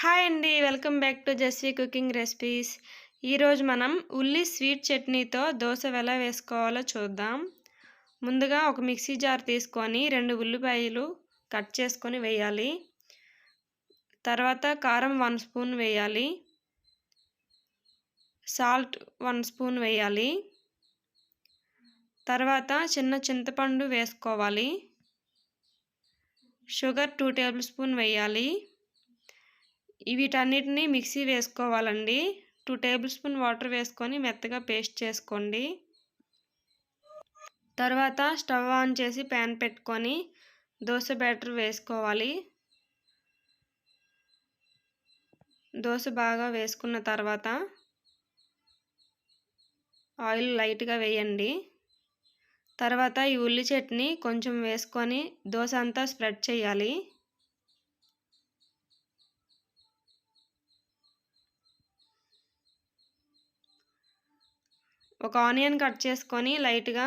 Hi అండి. Welcome back to Jasvi cooking recipes. ఈరోజు మనం ఉల్లి స్వీట్ చట్నీతో దోశ ఎలా వేసుకోవాలో చూద్దాం. ముందుగా ఒక మిక్సీ జార్ తీసుకొని రెండు ఉల్లిపాయలు కట్ చేసుకొని వేయాలి. తర్వాత కారం వన్ స్పూన్ వేయాలి. సాల్ట్ వన్ స్పూన్ వేయాలి. తర్వాత చిన్న చింతపండు వేసుకోవాలి. షుగర్ టూ టేబుల్ స్పూన్ వేయాలి. వీటన్నిటిని మిక్సీ వేసుకోవాలండి. టూ టేబుల్ స్పూన్ వాటర్ వేసుకొని మెత్తగా పేస్ట్ చేసుకోండి. తర్వాత స్టవ్ ఆన్ చేసి ప్యాన్ పెట్టుకొని దోశ బ్యాటర్ వేసుకోవాలి. దోశ బాగా వేసుకున్న తర్వాత ఆయిల్ లైట్గా వేయండి. తర్వాత ఈ ఉల్లి చట్నీ కొంచెం వేసుకొని దోశ అంతా స్ప్రెడ్ చేయాలి. ఒక ఆనియన్ కట్ చేసుకొని లైట్గా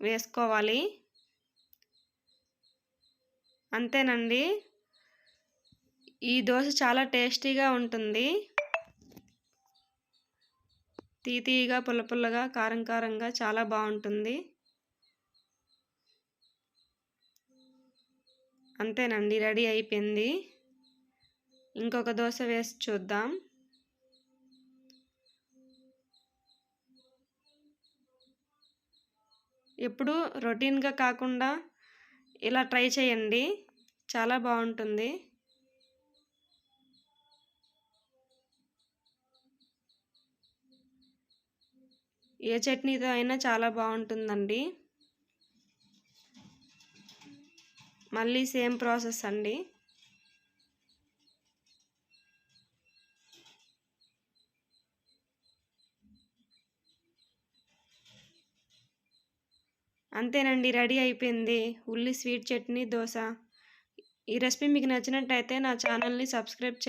వేసుకోవాలి. అంతేనండి. ఈ దోశ చాలా టేస్టీగా ఉంటుంది. తీతీగా పుల్ల పుల్లగా కారం కారంగా చాలా బాగుంటుంది. అంతేనండి రెడీ అయిపోయింది. ఇంకొక దోశ వేసి చూద్దాం. ఎప్పుడు రొటీన్గా కాకుండా ఇలా ట్రై చేయండి. చాలా బాగుంటుంది. ఏ చట్నీతో అయినా చాలా బాగుంటుందండి. మళ్ళీ సేమ్ ప్రాసెస్ అండి. అంతేనండి రెడీ అయిపోయింది. ఉల్లి స్వీట్ చట్నీ దోశ. ఈ రెసిపీ మీకు నచ్చినట్టయితే నా ఛానల్ని సబ్స్క్రైబ్ చేయండి